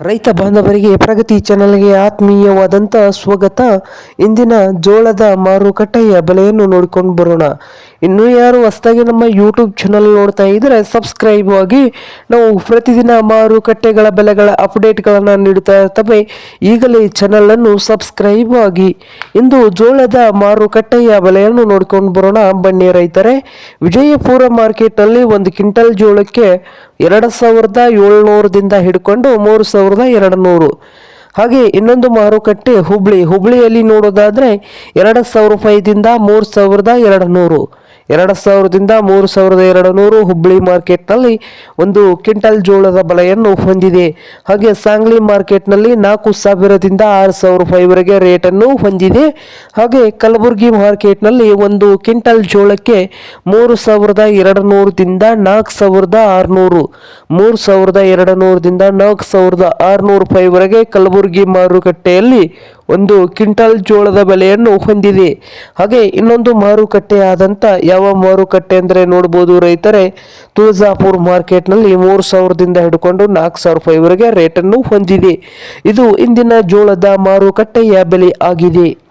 ರೈತ ಬಾಂಧವರಿಗೆ ಪ್ರಗತಿ ಚಾನಲ್ಗೆ ಆತ್ಮೀಯವಾದಂಥ ಸ್ವಾಗತ. ಇಂದಿನ ಜೋಳದ ಮಾರುಕಟ್ಟೆಯ ಬೆಲೆಯನ್ನು ನೋಡಿಕೊಂಡು ಬರೋಣ. ಇನ್ನು ಯಾರು ಹೊಸದಾಗಿ ನಮ್ಮ ಯೂಟ್ಯೂಬ್ ಚಾನಲ್ ನೋಡ್ತಾ ಇದ್ದರೆ ಸಬ್ಸ್ಕ್ರೈಬ್ ಆಗಿ ನಾವು ಪ್ರತಿದಿನ ಮಾರುಕಟ್ಟೆಗಳ ಬೆಲೆಗಳ ಅಪ್ಡೇಟ್ಗಳನ್ನು ನೀಡುತ್ತಾ ಇರ್ತವೆ. ಈಗಲೇ ಚಾನಲನ್ನು ಸಬ್ಸ್ಕ್ರೈಬ್ ಆಗಿ. ಇಂದು ಜೋಳದ ಮಾರುಕಟ್ಟೆಯ ಬೆಲೆಯನ್ನು ನೋಡ್ಕೊಂಡು ಬರೋಣ ಬನ್ನಿ ರೈತರೇ. ವಿಜಯಪುರ ಮಾರ್ಕೆಟ್ನಲ್ಲಿ ಒಂದು ಕ್ವಿಂಟಲ್ ಜೋಳಕ್ಕೆ ಎರಡು ಸಾವಿರದ ಏಳ್ನೂರದಿಂದ ಹಿಡ್ಕೊಂಡು ಮೂರು ಸಾವಿರದ ಎರಡು ನೂರು ಹಾಗೆ ಇನ್ನೊಂದು ಮಾರುಕಟ್ಟೆ ಹುಬ್ಳಿ. ಹುಬ್ಳಿಯಲ್ಲಿ ನೋಡೋದಾದರೆ ಎರಡು ಸಾವಿರ ರೂಪಾಯಿದಿಂದ ಮೂರು ಸಾವಿರದ ಎರಡು ನೂರು ಎರಡು ಸಾವಿರದಿಂದ ಮೂರು ಸಾವಿರದ ಎರಡು ನೂರು ಹುಬ್ಬಳ್ಳಿ ಮಾರ್ಕೆಟ್ನಲ್ಲಿ ಒಂದು ಕ್ವಿಂಟಲ್ ಜೋಳದ ಬೆಲೆಯನ್ನು ಹೊಂದಿದೆ. ಹಾಗೆ ಸಾಂಗ್ಲಿ ಮಾರ್ಕೆಟ್ನಲ್ಲಿ ನಾಲ್ಕು ಸಾವಿರದಿಂದ ಆರು ಸಾವಿರ ರೂಪಾಯಿವರೆಗೆ ರೇಟನ್ನು ಹೊಂದಿದೆ. ಹಾಗೆ ಕಲಬುರಗಿ ಮಾರ್ಕೆಟ್ನಲ್ಲಿ ಒಂದು ಕ್ವಿಂಟಲ್ ಜೋಳಕ್ಕೆ ಮೂರು ಸಾವಿರದ ಎರಡು ನೂರದಿಂದ ನಾಲ್ಕು ಸಾವಿರದ ಆರುನೂರು, ಮೂರು ಸಾವಿರದ ಎರಡು ನೂರದಿಂದ ನಾಲ್ಕು ಸಾವಿರದ ಆರುನೂರು ರೂಪಾಯಿವರೆಗೆ ಕಲಬುರಗಿ ಮಾರುಕಟ್ಟೆಯಲ್ಲಿ ಒಂದು ಕ್ವಿಂಟಲ್ ಜೋಳದ ಬೆಲೆಯನ್ನು ಹೊಂದಿದೆ. ಹಾಗೆ ಇನ್ನೊಂದು ಮಾರುಕಟ್ಟೆ ಆದಂಥ ಯಾವ ಮಾರುಕಟ್ಟೆ ಅಂದರೆ ನೋಡ್ಬೋದು ರೈತರೇ, ತುಳಜಾಪುರ್ ಮಾರ್ಕೆಟ್ನಲ್ಲಿ ಮೂರು ಸಾವಿರದಿಂದ ಹಿಡ್ಕೊಂಡು ನಾಲ್ಕು ಸಾವಿರ ರೂಪಾಯಿವರೆಗೆ ರೇಟನ್ನು ಹೊಂದಿದೆ. ಇದು ಇಂದಿನ ಜೋಳದ ಮಾರುಕಟ್ಟೆಯ ಬೆಲೆ ಆಗಿದೆ.